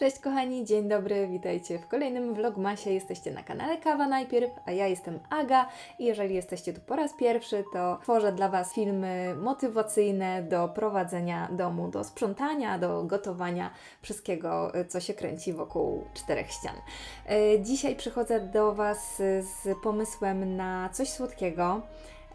Cześć kochani, dzień dobry, witajcie w kolejnym vlogmasie. Jesteście na kanale Kawa Najpierw, a ja jestem Aga i jeżeli jesteście tu po raz pierwszy, to tworzę dla Was filmy motywacyjne do prowadzenia domu, do sprzątania, do gotowania, wszystkiego, co się kręci wokół czterech ścian. E, Dzisiaj przychodzę do Was z pomysłem na coś słodkiego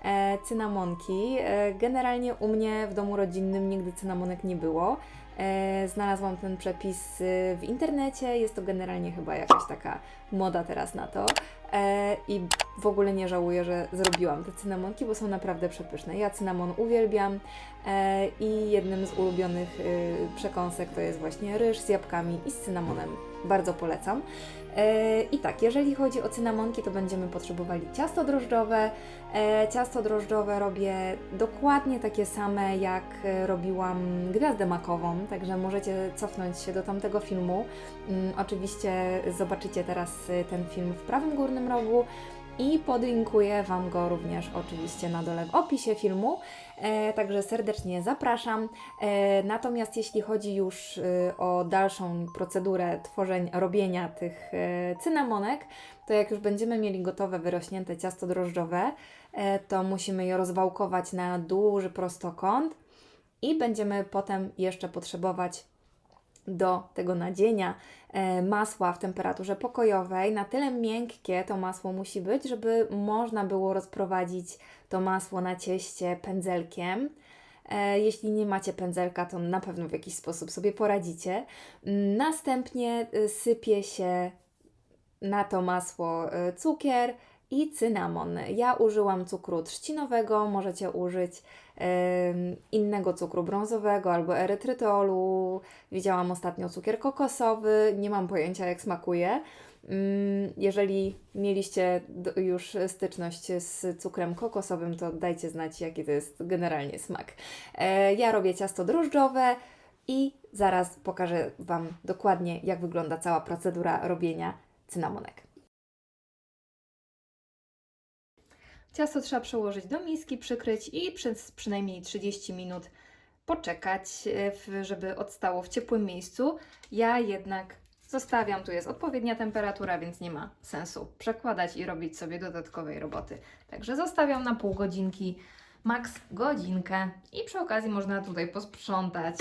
e, cynamonki. E, Generalnie u mnie w domu rodzinnym nigdy cynamonek nie było. E, Znalazłam ten przepis e, w internecie. Jest to generalnie chyba jakaś taka moda teraz na to. E, I w ogóle nie żałuję, że zrobiłam te cynamonki, bo są naprawdę przepyszne. Ja cynamon uwielbiam e, i jednym z ulubionych e, przekąsek to jest właśnie ryż z jabłkami i z cynamonem. Bardzo polecam. E, I tak, jeżeli chodzi o cynamonki, to będziemy potrzebowali ciasto drożdżowe. Ciasto drożdżowe robię dokładnie takie same, jak robiłam gwiazdę makową, także możecie cofnąć się do tamtego filmu. Mm, Oczywiście zobaczycie teraz e, ten film w prawym górnym rogu i podlinkuję Wam go również oczywiście na dole w opisie filmu. E, także serdecznie zapraszam. E, natomiast jeśli chodzi już e, o dalszą procedurę tworzenia, robienia tych e, cynamonek, to jak już będziemy mieli gotowe, wyrośnięte ciasto drożdżowe, e, to musimy je rozwałkować na duży prostokąt i będziemy potem jeszcze potrzebować do tego nadzienia e, masła w temperaturze pokojowej. Na tyle miękkie to masło musi być, żeby można było rozprowadzić to masło na cieście pędzelkiem. E, Jeśli nie macie pędzelka, to na pewno w jakiś sposób sobie poradzicie. Mm, Następnie y, sypie się na to masło y, cukier i cynamon. Ja użyłam cukru trzcinowego, możecie użyć em, innego cukru brązowego albo erytrytolu. Widziałam ostatnio cukier kokosowy, nie mam pojęcia jak smakuje. Mm, Jeżeli mieliście już styczność z cukrem kokosowym, to dajcie znać, jaki to jest generalnie smak. E, Ja robię ciasto drożdżowe i zaraz pokażę Wam dokładnie, jak wygląda cała procedura robienia cynamonek. Ciasto trzeba przełożyć do miski, przykryć i przez przynajmniej 30 minut poczekać, e, żeby odstało w ciepłym miejscu. Ja jednak zostawiam, tu jest odpowiednia temperatura, więc nie ma sensu przekładać i robić sobie dodatkowej roboty. Także zostawiam na pół godzinki, maks godzinkę i przy okazji można tutaj posprzątać.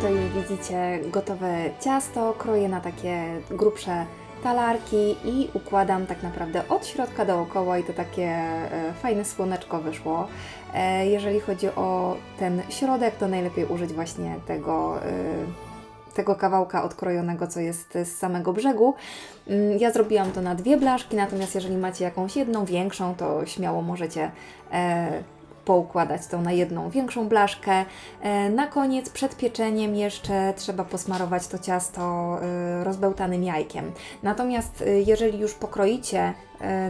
Tutaj widzicie gotowe ciasto, kroję na takie grubsze talarki i układam tak naprawdę od środka dookoła i to takie e, fajne słoneczko wyszło. E, jeżeli chodzi o ten środek, to najlepiej użyć właśnie tego, e, tego kawałka odkrojonego, co jest z samego brzegu. Mm, Ja zrobiłam to na dwie blaszki, natomiast jeżeli macie jakąś jedną większą, to śmiało możecie poukładać to na jedną większą blaszkę. E, Na koniec, przed pieczeniem, jeszcze trzeba posmarować to ciasto e, rozbełtanym jajkiem. Natomiast e, jeżeli już pokroicie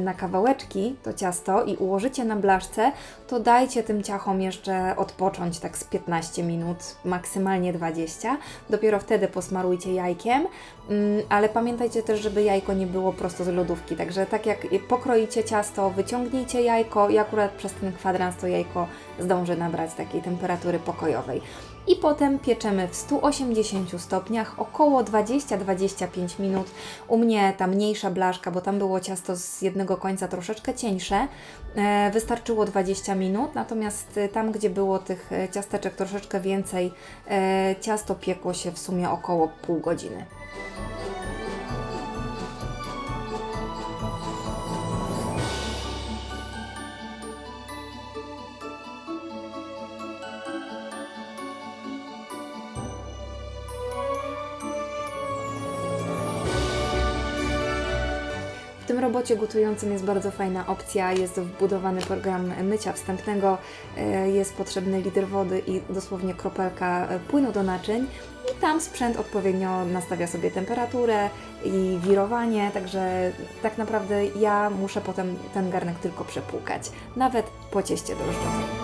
na kawałeczki to ciasto i ułożycie na blaszce, to dajcie tym ciachom jeszcze odpocząć tak z 15 minut, maksymalnie 20. Dopiero wtedy posmarujcie jajkiem, Mm, ale pamiętajcie też, żeby jajko nie było prosto z lodówki. Także tak jak pokroicie ciasto, wyciągnijcie jajko i akurat przez ten kwadrans to jajko zdąży nabrać takiej temperatury pokojowej. I potem pieczemy w 180 stopniach około 20-25 minut. U mnie ta mniejsza blaszka, bo tam było ciasto z jednego końca troszeczkę cieńsze, e, wystarczyło 20 minut, natomiast e, tam, gdzie było tych e, ciasteczek troszeczkę więcej, ciasto piekło się w sumie około pół godziny. Robocie gotującym jest bardzo fajna opcja. Jest wbudowany program mycia wstępnego, e, jest potrzebny litr wody i dosłownie kropelka e, płynu do naczyń. I tam sprzęt odpowiednio nastawia sobie temperaturę i wirowanie, także tak naprawdę ja muszę potem ten garnek tylko przepłukać, nawet po cieście drożdżowym.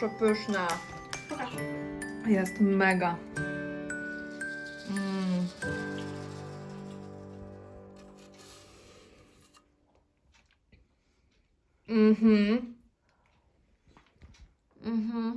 Przepyszne. Pokaż. Jest mega. Mm. Mhm. Mhm.